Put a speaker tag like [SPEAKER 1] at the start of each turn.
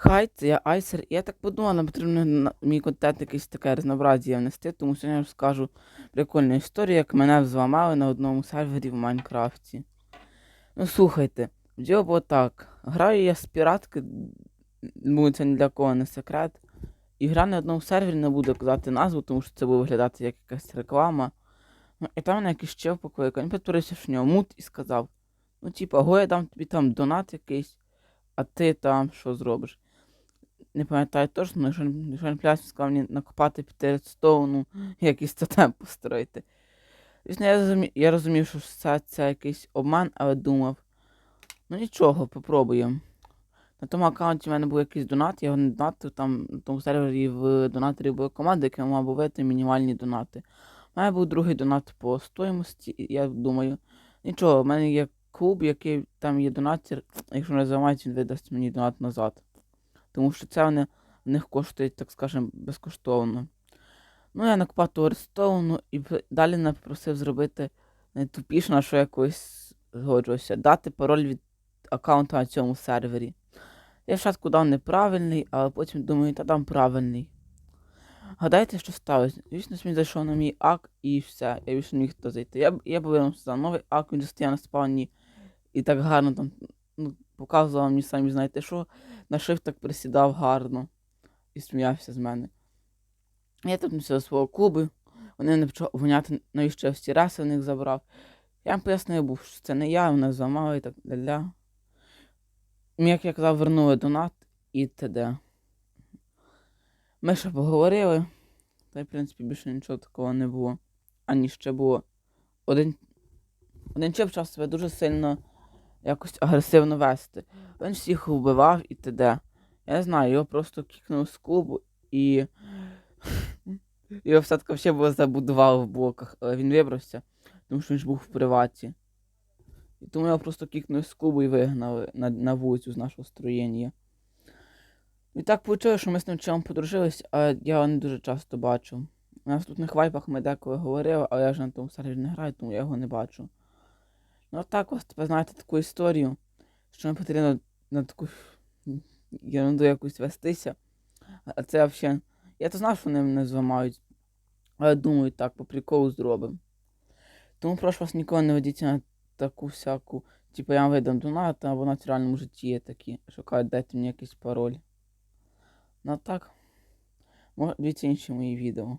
[SPEAKER 1] Хай, це я Айсер, я так подумала, нам потрібно на мій контент якийсь таке разнообразія внести, тому сьогодні я розкажу прикольну історію, як мене взламали на одному сервері в Майнкрафті. Ну слухайте, діло було так. Граю я з піратки, думаю, це ні для кого не секрет. І гра на одному сервері не буду казати назву, тому що це буде виглядати як якась реклама. Ну, і там мене якийсь чел покликав, він підтворився, в нього мут і сказав: ну, типа, го я дам тобі там донат якийсь, а ти там що зробиш? Не пам'ятаю точно, не пляс, сказав мені накопати під редстоуну, якийсь тотем построїти. Звісно, я розумів, я розумів, що це, це якийсь обман, але думав. Ну нічого, попробуємо. На тому аккаунті в мене був якийсь донат, я його не донатив, там на тому сервері в донаторі була команда, яка мала бувати мінімальні донати. У мене був другий донат по стоїмості, я думаю, нічого, в мене є клуб, який там є донатір, якщо не зламають, він видасть мені донат назад. Тому що це вони в них коштує, так скажемо, безкоштовно. Ну, я накопав ту Редстоуну і далі не попросив зробити найтупіше, на що я якось згоджувався, дати пароль від аккаунту на цьому сервері. Я спочатку дав неправильний, але потім думаю, та дам правильний. Гадайте, що сталося? Звісно, він зайшов на мій ак і все, я більше не міг туди зайти. Я, я повинен за новий ак, він стояв на спавні і так гарно там ну, показував мені самі знаєте що, на так присідав гарно і сміявся з мене. Я там до свого клубу, вони не почали гоняти, навіщо я всі раси в них забрав. Я їм пояснив був, що це не я, мене зламали і так далі. Мені, як я казав, вернули донат і т.д. Ми ще поговорили, та й, в принципі, більше нічого такого не було. Ані ще було. Один, один почав себе дуже сильно якось агресивно вести. Він всіх вбивав і т.д. Я не знаю, його просто кікнув з клубу і. Його все-таки ще було забудували в блоках, але він вибрався, тому що він ж був в приваті. І тому його просто кікнули з клубу і вигнали на, на вулицю з нашого строєння. І так вийшло, що ми з тим челом подружились, а я його не дуже часто бачу. На наступних вайпах ми деколи говорили, але я вже на тому сервері не граю, тому я його не бачу. Ну так ось тепер знаєте таку історію, що не потрібно на таку ерунду якусь вестися. А це взагалі. Я то знав, що вони мене зламають. Але думаю, так, по приколу зробимо. Тому прошу вас ніколи не ведіться на таку всяку. Типу я вам видам донат, або на реальному житті є такі. Шукають, дайте мені якийсь пароль. Ну а так. Дивіться інші мої відео.